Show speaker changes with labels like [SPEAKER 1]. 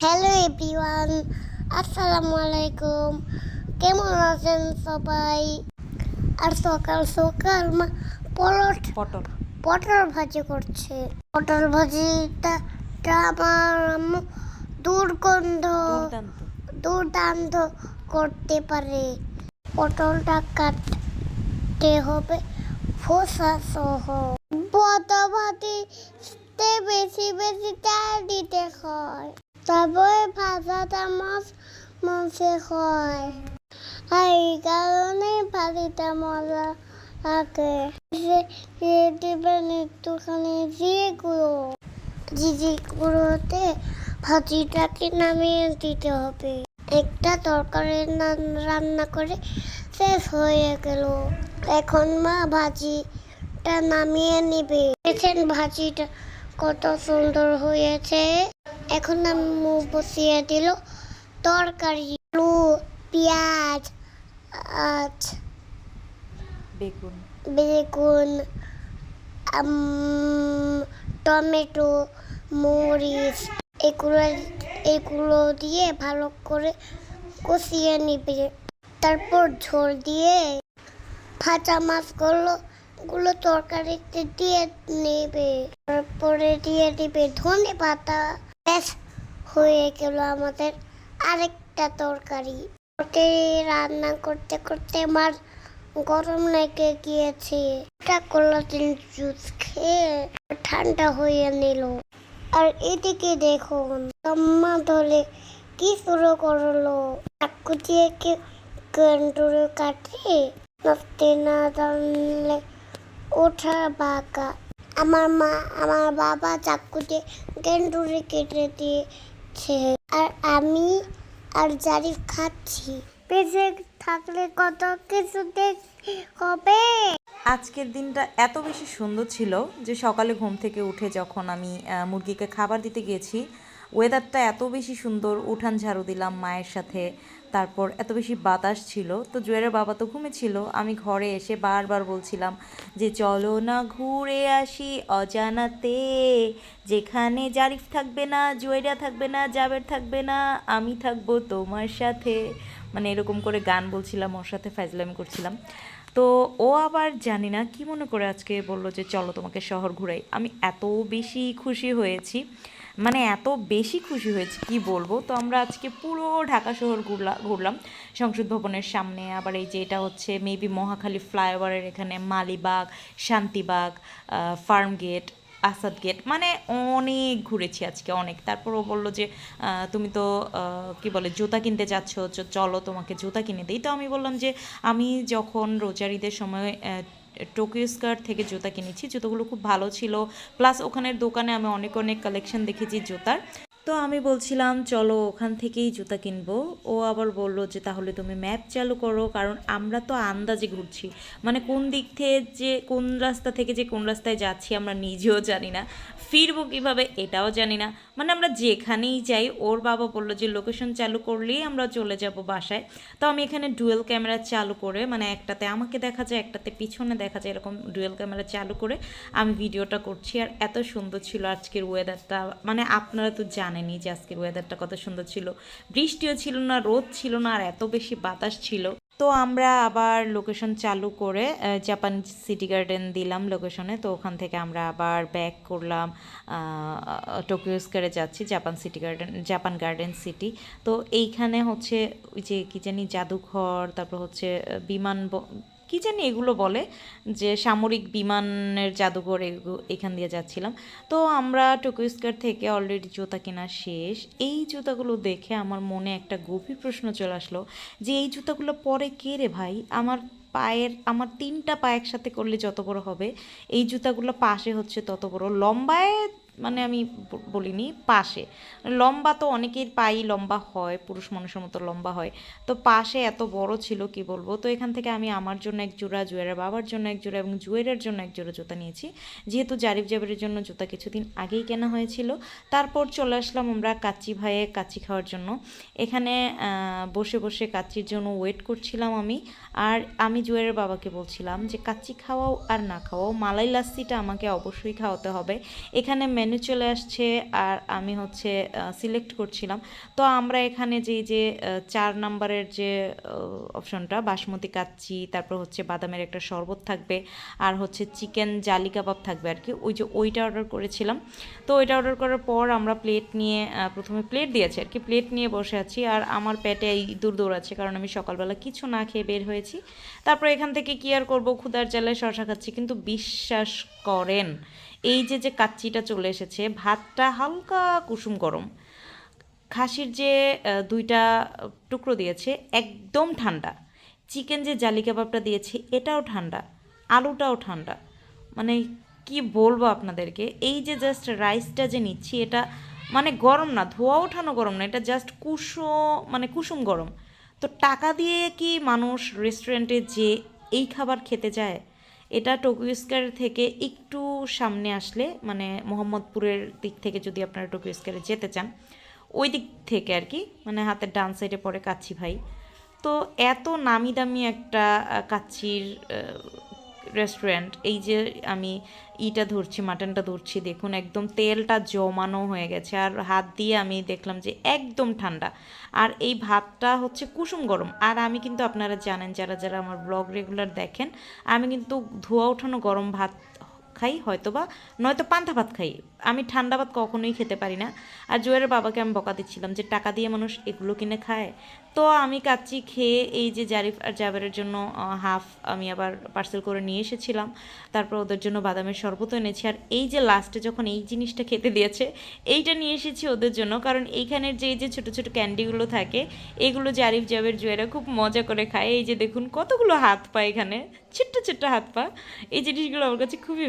[SPEAKER 1] Hello everyone আসসালামু আলাইকুম কেমন আছেন সবাই আর সকাল সকাল মা পরোট
[SPEAKER 2] পটল
[SPEAKER 1] পটল ভাজি করছে পটল ভাজিটা আমার আম্মু দুর্গন্ধ
[SPEAKER 2] দুর্দান্ত
[SPEAKER 1] করতে পারে পটলটা কাটতে হবে ফোসা সহ বদা ভাতিতে বেশি বেশি তেল দিতে হয় তারপরে ভাজাটা মাছ মাছে হয় আর এই কারণে ভাজিটা মজা থাকে দেবেন একটুখানি জিরে গুঁড়ো জিজি গুঁড়োতে ভাজিটাকে নামিয়ে দিতে হবে। একটা তরকারি রান্না করে শেষ হয়ে গেল। এখন মা ভাজিটা নামিয়ে নেবে। ভাজিটা কত সুন্দর হয়েছে। এখন আম্মু বসিয়ে দিল তরকারি আলু পেঁয়াজ
[SPEAKER 2] বেগুন।
[SPEAKER 1] বেগুন টমেটো মরিচ এগুলো এগুলো দিয়ে ভালো করে কষিয়ে নিবে। তারপর ঝোল দিয়ে ভাজা মাছগুলো গুলো তরকারিতে দিয়ে নেবে। তারপরে দিয়ে দিবে ধনে পাতা। ব্যাস, হয়ে গেল আমাদের আরেকটা তরকারি। তরকারি রান্না করতে করতে আমার গরম লেগে গিয়েছে। এটা কলাতিন জুস খেয়ে ঠান্ডা হয়ে নিল। আর এদিকে দেখুন, আম্মা ধরে কি শুরু করল? চাকু দিয়ে কি গন্ডুরে কাটে? নড়তে না জানলে ওঠা বাঁকা। আমার মা, আমার বাবা চাকু দিয়ে গেন্ডুরে কেটে দিয়েছে। আর আমি আর জারিফ খাচ্ছি। বেঁচে থাকলে কত কিছু দেখতে হবে?
[SPEAKER 2] আজকের দিনটা এত বেশি সুন্দর ছিল যে সকালে ঘুম থেকে উঠে যখন আমি মুরগিকে খাবার দিতে গিয়েছি ওয়েদারটা এত বেশি সুন্দর, উঠান ঝাড়ু দিলাম মায়ের সাথে। তারপর এত বেশি বাতাস ছিল। তো জুয়েরের বাবা তো ঘুমেছিল আমি ঘরে এসে বারবার বলছিলাম যে, চলো না ঘুরে আসি অজানাতে। যেখানে জারিফ থাকবে না জুয়েরা থাকবে না, জাবের থাকবে না, আমি থাকব তোমার সাথে। মানে এরকম করে গান বলছিলাম, ওর সাথে ফাইজলামি করছিলাম। তো ও আবার জানি না কি মনে করে আজকে বলল যে, চলো তোমাকে শহর ঘুরাই। আমি এত বেশি খুশি হয়েছি। মানে এত বেশি খুশি হয়েছি, কি বলব? তো আমরা আজকে পুরো ঢাকা শহর ঘুরলা, ঘুরলাম। সংসদ ভবনের সামনে আবার এই যে এটা হচ্ছে মেবি মহাখালী ফ্লাইওভারের এখানে Malibagh, Shantibagh farm gate, Asad gate মানে অনেক ঘুরেছি আজকে অনেক। তারপর ও বলল যে তুমি তো কি বলে, জুতা কিনতে যাচ্ছ, চ- চলো তোমাকে জুতা কিনে দিই। তো আমি বললাম যে, আমি যখন রোজার ঈদের সময় টোকিও স্কার্ট থেকে জুতা কিনেছি, জুতোগুলো খুব ভালো ছিল। প্লাস ওখানের দোকানে আমি অনেক অনেক কালেকশন দেখেছি জুতার। তো আমি বলছিলাম, চলো ওখান থেকেই জুতা কিনবো। ও আবার বলল যে, তাহলে তুমি ম্যাপ চালু করো, কারণ আমরা তো আন্দাজে ঘুরছি। মানে কোন দিক থেকে যে, কোন রাস্তা থেকে যে, কোন রাস্তায় যাচ্ছি আমরা নিজেও জানি না। ফিরবো কীভাবে এটাও জানি না। মানে আমরা যেখানেই যাই, ওর বাবা বলল যে লোকেশন চালু করলেই আমরা চলে যাব বাসায়। তো আমি এখানে ডুয়েল ক্যামেরা চালু করে মানে একটাতে আমাকে দেখা যায়, একটাতে পিছনে দেখা যায়, এরকম ডুয়েল ক্যামেরা চালু করে আমি ভিডিওটা করছি। আর এত সুন্দর ছিল আজকের ওয়েদারটা মানে আপনারা তো জানেনই যে আজকের ওয়েদারটা কত সুন্দর ছিল। বৃষ্টিও ছিল না, রোদ ছিল না, আর এত বেশি বাতাস ছিল। তো আমরা আবার লোকেশন চালু করে জাপান সিটি গার্ডেন দিলাম লোকেশনে তো ওখান থেকে আমরা আবার ব্যাক করলাম টোকিও স্কোয়ারে যাচ্ছি Japan city garden Japan garden city তো এইখানে হচ্ছে ওই যে কি জানি জাদুঘর, তারপর হচ্ছে বিমান কি জানি এগুলো বলে যে সামরিক বিমানের জাদুঘর এখান দিয়ে যাচ্ছিলাম। তো আমরা টোকিও স্কোয়ার থেকে অলরেডি জুতা কেনা শেষ। এই জুতাগুলো দেখে আমার মনে একটা গভীর প্রশ্ন চলে আসলো যে এই জুতাগুলো পরে কে রে ভাই? আমার পায়ের, আমার তিনটা পা একসাথে করলে যত বড় হবে, এই জুতাগুলো পাশে হচ্ছে তত বড়। লম্বায় মানে আমি বলিনি, পাশে। লম্বা তো অনেকের পাই, লম্বা হয়, পুরুষ মানুষের মতো লম্বা হয়। তো পাশে এত বড় ছিল, কি বলব? তো এখান থেকে আমি আমার জন্য এক জোড়া, জুয়েরের বাবার জন্য এক জোড়া এবং জুয়েরের জন্য এক জোড়া জুতা নিয়েছি। যেহেতু জারিফ জাবেরের জন্য জুতা কিছুদিন আগেই কেনা হয়েছিল, তারপর চলে আসলাম আমরা কাচ্চি ভাইয়ে কাচ্চি খাওয়ার জন্য। এখানে বসে বসে কাচ্চির জন্য ওয়েট করছিলাম আমি। আর আমি জুয়েরের বাবাকে বলছিলাম যে, কাচ্চি খাওয়াও আর না খাওয়াও, মালাই লাস্সিটা আমাকে অবশ্যই খাওয়াতে হবে। এখানে মেনু চলে আসছে আর আমি হচ্ছে সিলেক্ট করছিলাম। তো আমরা এখানে যে যে চার নাম্বারের যে অপশনটা বাসমতি কাচ্চি, তারপর হচ্ছে বাদামের একটা শরবত থাকবে, আর হচ্ছে চিকেন জালি কাবাব থাকবে আর কি, ওই যে, ওইটা অর্ডার করেছিলাম। তো ওইটা অর্ডার করার পর আমরা প্লেট নিয়ে প্রথমে প্লেট দিয়েছি আর কি প্লেট নিয়ে বসে আছি। আর আমার পেটে ইঁদুর দৌড়াচ্ছে কারণ আমি সকালবেলা কিছু না খেয়ে বের হয়েছি। তারপর এখান থেকে কি আর করব? ক্ষুদার জ্বালায় শশা খাচ্ছি, কিন্তু বিশ্বাস করেন এই যে যে কাচ্চিটা চলে এসেছে, ভাতটা হালকা কুসুম গরম। খাসির যে দুইটা টুকরো দিয়েছে, একদম ঠান্ডা। চিকেন যে জালি কাবাবটা দিয়েছে, এটাও ঠান্ডা, আলুটাও ঠান্ডা। মানে কি বলব আপনাদেরকে, এই যে জাস্ট রাইসটা যে নিচ্ছি, এটা মানে গরম না, ধোয়া ওঠানো গরম না, এটা জাস্ট কুসুম মানে কুসুম গরম। তো টাকা দিয়ে কি মানুষ রেস্টুরেন্টে যে এই খাবার খেতে যায় এটা টোকিও স্কোয়ার থেকে একটু সামনে আসলে মানে মোহাম্মদপুরের দিক থেকে যদি আপনারা টোকিও স্কোয়ারে যেতে চান ওই দিক থেকে আর কি মানে হাতের ডান সাইডে পড়ে কাচ্ছি ভাই। তো এত নামি দামি একটা আহ, কাচ্চির রেস্টুরেন্ট এই যে আমি ইটা ধরছি, মাটনটা ধরছি, দেখুন একদম তেলটা জমানো হয়ে গেছে আর হাত দিয়ে আমি দেখলাম যে একদম ঠান্ডা। আর এই ভাতটা হচ্ছে কুসুম গরম। আর আমি কিন্তু আপনারা জানেন, যারা যারা আমার ব্লগ রেগুলার দেখেন, আমি কিন্তু ধোয়া ওঠানো গরম ভাত খাই হয়তো বা নয়তো পান্তা ভাত খাই। আমি ঠান্ডা ভাত কখনোই খেতে পারি না। আর জুয়ের বাবাকে আমি বকা দিচ্ছিলাম যে, টাকা দিয়ে মানুষ এগুলো কিনে খায়? তো আমি কাচ্চি খেয়ে এই যে জারিফ আর জাবেরের জন্য হাফ আমি আবার পার্সেল করে নিয়ে এসেছিলাম। তারপর ওদের জন্য বাদামের শরবত এনেছি। আর এই যে লাস্টে যখন এই জিনিসটা খেতে দিয়েছে, এইটা নিয়ে এসেছি ওদের জন্য। কারণ এইখানের যে যে ছোটো ছোটো ক্যান্ডিগুলো থাকে, এগুলো জারিফ, জাবের জুয়েরা খুব মজা করে খায়। এই যে দেখুন কতগুলো হাত পা এখানে, ছোট্ট ছোট্ট হাত পা। এই জিনিসগুলো আমার কাছে খুবই